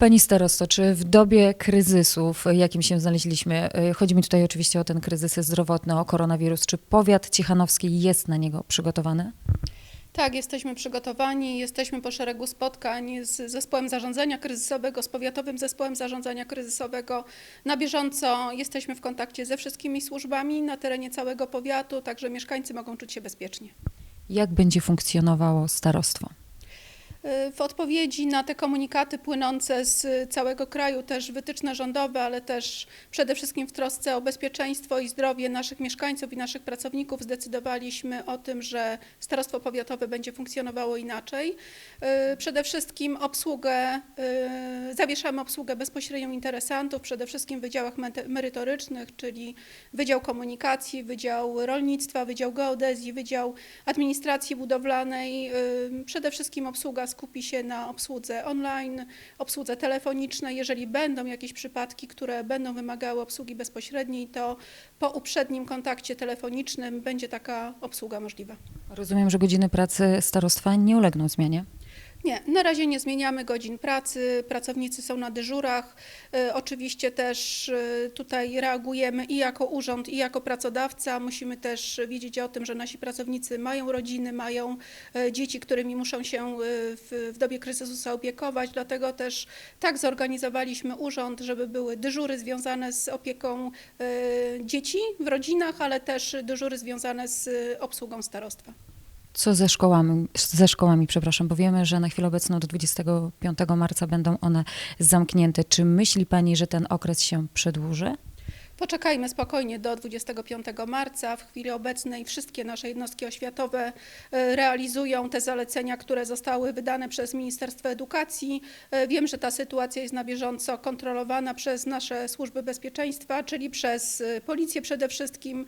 Pani starosto, czy w dobie kryzysów, jakim się znaleźliśmy, y, chodzi mi tutaj oczywiście o ten kryzys zdrowotny, o koronawirus, czy powiat ciechanowski jest na niego przygotowany? Tak, jesteśmy przygotowani, jesteśmy po szeregu spotkań z zespołem zarządzania kryzysowego, z powiatowym zespołem zarządzania kryzysowego. Na bieżąco jesteśmy w kontakcie ze wszystkimi służbami na terenie całego powiatu, także mieszkańcy mogą czuć się bezpiecznie. Jak będzie funkcjonowało starostwo? W odpowiedzi na te komunikaty płynące z całego kraju, też wytyczne rządowe, ale też przede wszystkim w trosce o bezpieczeństwo i zdrowie naszych mieszkańców i naszych pracowników, zdecydowaliśmy o tym, że starostwo powiatowe będzie funkcjonowało inaczej. Y, Przede wszystkim obsługę, y, zawieszamy obsługę bezpośrednią interesantów, przede wszystkim w wydziałach merytorycznych, czyli Wydział Komunikacji, Wydział Rolnictwa, Wydział Geodezji, Wydział Administracji Budowlanej. Y, Przede wszystkim obsługa skupi się na obsłudze online, obsłudze telefonicznej. Jeżeli będą jakieś przypadki, które będą wymagały obsługi bezpośredniej, to po uprzednim kontakcie telefonicznym będzie taka obsługa możliwa. Rozumiem, że godziny pracy starostwa nie ulegną zmianie. Nie, na razie nie zmieniamy godzin pracy, pracownicy są na dyżurach. Y, Oczywiście też y, tutaj reagujemy i jako urząd, i jako pracodawca. Musimy też wiedzieć o tym, że nasi pracownicy mają rodziny, mają y, dzieci, którymi muszą się w, w dobie kryzysu zaopiekować. Dlatego też tak zorganizowaliśmy urząd, żeby były dyżury związane z opieką dzieci w rodzinach, ale też dyżury związane z obsługą starostwa. Co ze szkołami, ze szkołami, przepraszam, bo wiemy, że na chwilę obecną do 25 marca będą one zamknięte. Czy myśli Pani, że ten okres się przedłuży? Poczekajmy spokojnie do 25 marca. W chwili obecnej wszystkie nasze jednostki oświatowe e, realizują te zalecenia, które zostały wydane przez Ministerstwo Edukacji. E, Wiem, że ta sytuacja jest na bieżąco kontrolowana przez nasze służby bezpieczeństwa, czyli przez e, policję przede wszystkim,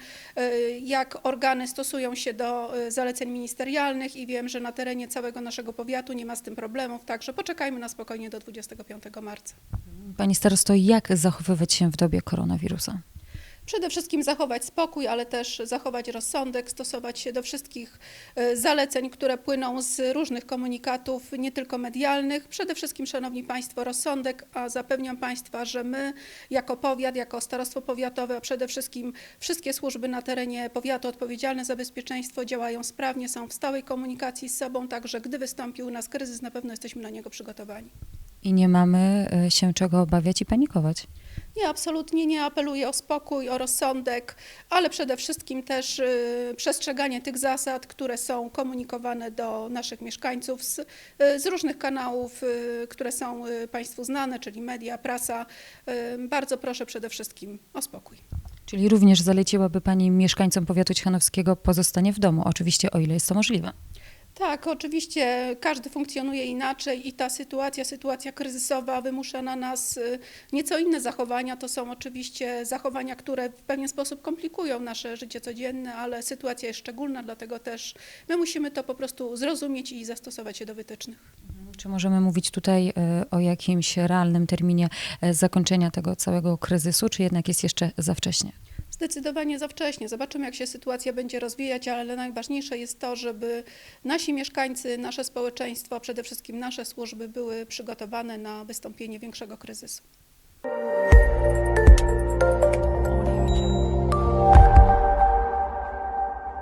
jak organy stosują się do zaleceń ministerialnych i wiem, że na terenie całego naszego powiatu nie ma z tym problemów, także poczekajmy na spokojnie do 25 marca. Pani starosto, jak zachowywać się w dobie koronawirusa? Przede wszystkim zachować spokój, ale też zachować rozsądek, stosować się do wszystkich e, zaleceń, które płyną z różnych komunikatów, nie tylko medialnych. Przede wszystkim, Szanowni Państwo, rozsądek, a zapewniam Państwa, że my jako powiat, jako starostwo powiatowe, a przede wszystkim wszystkie służby na terenie powiatu odpowiedzialne za bezpieczeństwo działają sprawnie, są w stałej komunikacji z sobą, także gdy wystąpił u nas kryzys, na pewno jesteśmy na niego przygotowani. I nie mamy e, się czego obawiać i panikować. Nie, absolutnie nie apeluję o spokój, o rozsądek, ale przede wszystkim też y, przestrzeganie tych zasad, które są komunikowane do naszych mieszkańców z, y, z różnych kanałów, y, które są Państwu znane, czyli media, prasa. Bardzo proszę przede wszystkim o spokój. Czyli również zaleciłaby Pani mieszkańcom powiatu ciechanowskiego pozostanie w domu, oczywiście o ile jest to możliwe. Tak, oczywiście każdy funkcjonuje inaczej i ta sytuacja, sytuacja kryzysowa wymusza na nas y, nieco inne zachowania. To są oczywiście zachowania, które w pewien sposób komplikują nasze życie codzienne, ale sytuacja jest szczególna, dlatego też my musimy to po prostu zrozumieć i zastosować się do wytycznych. Czy możemy mówić tutaj e, o jakimś realnym terminie e, zakończenia tego całego kryzysu, czy jednak jest jeszcze za wcześnie? Zdecydowanie za wcześnie. Zobaczymy, jak się sytuacja będzie rozwijać, ale najważniejsze jest to, żeby nasi mieszkańcy, nasze społeczeństwo, a przede wszystkim nasze służby były przygotowane na wystąpienie większego kryzysu.